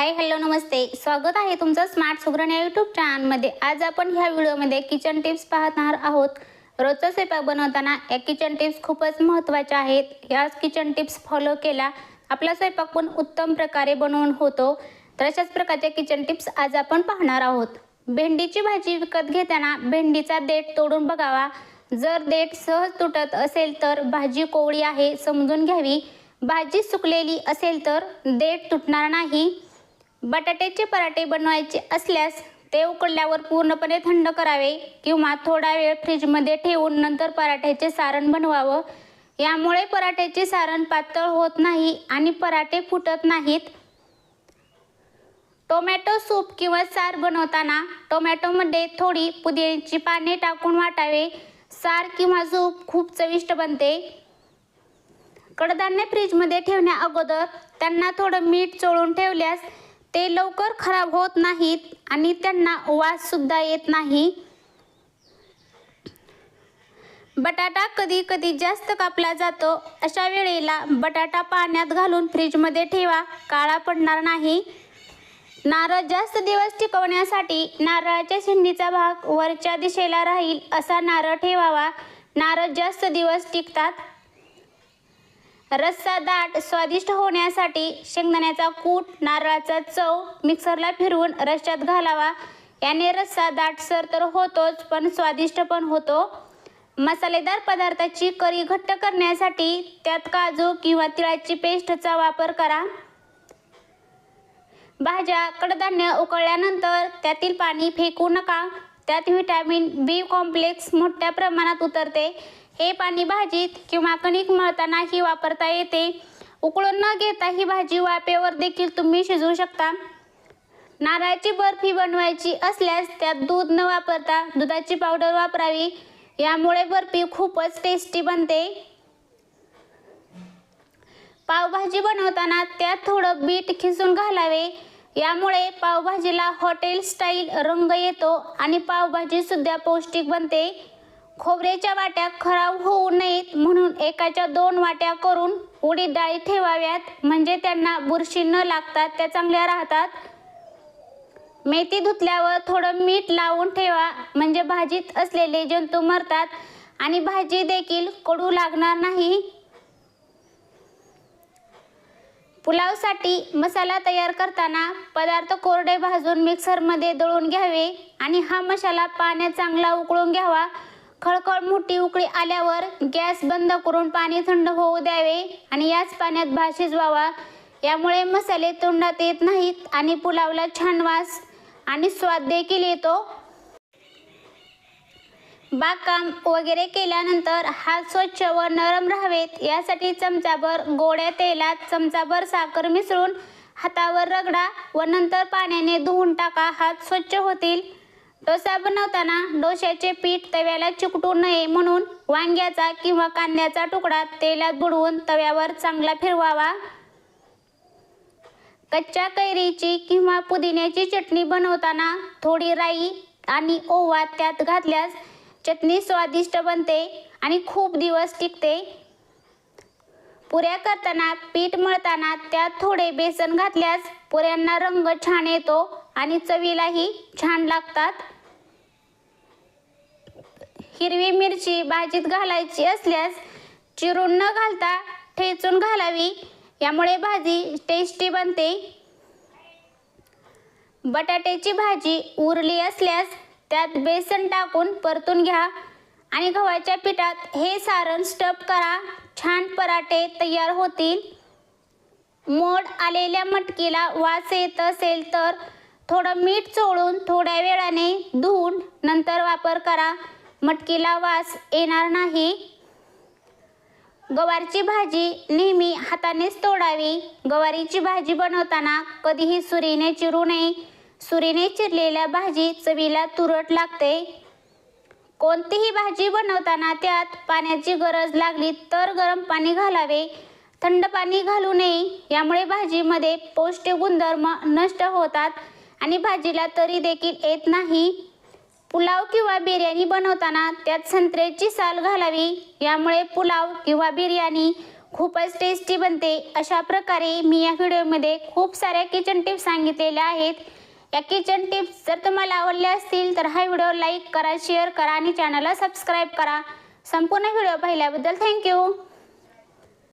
Hi hello नमस्ते. स्वागत आहे तुमचं स्मार्ट सुग्रण या यूट्यूब चॅनलमध्ये आज आपण ह्या व्हिडिओमध्ये किचन टिप्स पाहणार आहोत. रोजचा स्वयंपाक बनवताना या किचन टिप्स खूपच महत्त्वाच्या आहेत. ह्याच किचन टिप्स फॉलो केल्या आपला स्वयंपाक पण उत्तम प्रकारे बनवून होतो. तर अशाच प्रकारच्या किचन टिप्स आज आपण पाहणार आहोत. भेंडीची भाजी विकत घेताना भेंडीचा देठ तोडून बघावा. जर देठ सहज तुटत असेल तर भाजी कोवळी आहे समजून घ्यावी. भाजी सुकलेली असेल तर देठ तुटणार नाही. बटाट्याचे पराठे बनवायचे असल्यास ते उकडल्यावर पूर्णपणे थंड करावे किंवा थोडा वेळ फ्रीजमध्ये ठेवून नंतर पराठ्याचे सारण बनवावं. यामुळे पराठ्याचे सारण पातळ होत नाही आणि पराठे फुटत नाहीत. टोमॅटो सूप किंवा सार बनवताना टोमॅटोमध्ये थोडी पुदिन्याची पाने टाकून वाटावे. सार किंवा सूप खूप चविष्ट बनते. कडधान्य फ्रीजमध्ये ठेवण्या अगोदर त्यांना थोडं मीठ चोळून ठेवल्यास ते लवकर खराब होत नाहीत आणि त्यांना वाससुद्धा येत नाही. बटाटा कधी कधी जास्त कापला जातो. अशा वेळेला बटाटा पाण्यात घालून फ्रीजमध्ये ठेवा. काळा पडणार नाही. नारळ जास्त दिवस टिकवण्यासाठी नारळाच्या शेंडीचा भाग वरच्या दिशेला राहील असा नारळ ठेवावा. नारळ जास्त दिवस टिकतात. रस्सा दाट स्वादिष्ट होण्यासाठी शेंगदाण्याचा कूट नारळाचा चव मिक्सरला फिरवून रश्यात घालावा. याने रस्सा दाटसर तर होतोच पण स्वादिष्ट पण होतो. मसालेदार पदार्थाची करी घट्ट करण्यासाठी त्यात काजू किंवा तिळाची पेस्टचा वापर करा. भाज्या कडधान्य उकळल्यानंतर त्यातील पाणी फेकू नका. त्यात व्हिटॅमिन बी कॉम्प्लेक्स मोठ्या प्रमाणात उतरते. हे पाणी भाजीत किंवा कणिक मळतानाही वापरता येते. उकळून न घेता ही भाजी वाफेवर देखील तुम्ही शिजवू शकता. नारळाची बर्फी बनवायची असल्यास त्यात दूध न वापरता दुधाची पावडर वापरावी. यामुळे बर्फी खूपच टेस्टी बनते. पावभाजी बनवताना त्यात थोडं बीट खिसून घालावे. यामुळे पावभाजीला हॉटेल स्टाईल रंग येतो आणि पावभाजी सुद्धा पौष्टिक बनते. खोबऱ्याच्या वाट्या खराब होऊ नयेत म्हणून एकाच्या दोन वाट्या करून उडीद डाळी ठेवाव्यात. म्हणजे त्यांना बुरशी न लागतात त्या चांगल्या राहतात. मेथी धुतल्यावर थोडं मीठ लावून ठेवा. म्हणजे भाजीत असलेले जंतू मरतात आणि भाजी देखील कडू लागणार नाही. पुलावसाठी मसाला तयार करताना पदार्थ कोरडे भाजून मिक्सरमध्ये दळून घ्यावे आणि हा मसाला पाण्यात चांगला उकळून घ्यावा. खळखळ मोठी उकळी आल्यावर गॅस बंद करून पाणी थंड होऊ द्यावे आणि याच पाण्यात भात शिजवावा यामुळे मसाले तोंडात येत नाहीत आणि पुलावला छान वास आणि स्वाद देखील येतो. बागकाम वगैरे केल्यानंतर हात स्वच्छ व नरम राहावेत. यासाठी चमचाभर गोड्या तेलात चमचाभर साखर मिसळून हातावर रगडा व नंतर पाण्याने धुवून टाका. हात स्वच्छ होतील. डोसा बनवताना डोश्याचे पीठ तव्याला चिकटू नये म्हणून वांग्याचा किंवा कांद्याचा तुकडा तेलात बुडवून तव्यावर चांगला फिरवावा. कच्च्या कैरीची किंवा पुदिन्याची चटणी बनवताना थोडी राई आणि ओवा त्यात घातल्यास चटणी स्वादिष्ट बनते आणि खूप दिवस टिकते. पुऱ्या करताना पीठ मळताना त्यात थोडे बेसन घातल्यास पुऱ्यांना रंग छान येतो आणि चवीलाही छान लागतात. हिरवी मिरची भाजीत घालायची असल्यास चिरून न घालता ठेचून घालावी. यामुळे भाजी टेस्टी बनते. बटाट्याची भाजी उरली असल्यास त्यात बेसन टाकून परतून घ्या आणि गव्हाच्या पिठात हे सारण स्टप करा. छान पराठे तयार होतील. मोड आलेल्या मटकीला वास येत असेल तर थोडं मीठ चोळून थोड्या वेळाने धुवून नंतर वापर करा. मटकीला वास येणार नाही. गवारची भाजी नेहमी हातानेच तोडावी. गवारीची भाजी बनवताना कधीही सुरीने चिरू नये. सुरीने चिरलेल्या भाजी चवीला तुरट लागते. कोणतीही भाजी बनवताना त्यात पाण्याची गरज लागली तर गरम पाणी घालावे. थंड पाणी घालू नये. यामुळे भाजीमध्ये पौष्टिक गुणधर्म नष्ट होतात आणि भाजीला तरी देखील येत नाही. पुलाव किंवा बिर्याणी बनवताना त्यात संत्र्याची साल घालावी. यामुळे पुलाव किंवा बिर्याणी खूपच टेस्टी बनते. अशा प्रकारे मी या व्हिडिओमध्ये खूप साऱ्या किचन टिप्स सांगितलेल्या आहेत. या किचन टिप्स जर तुम्हाला आवडल्या असतील तर हा व्हिडिओ लाईक करा शेअर करा आणि चॅनलला सबस्क्राईब करा. संपूर्ण व्हिडिओ पाहिल्याबद्दल थँक्यू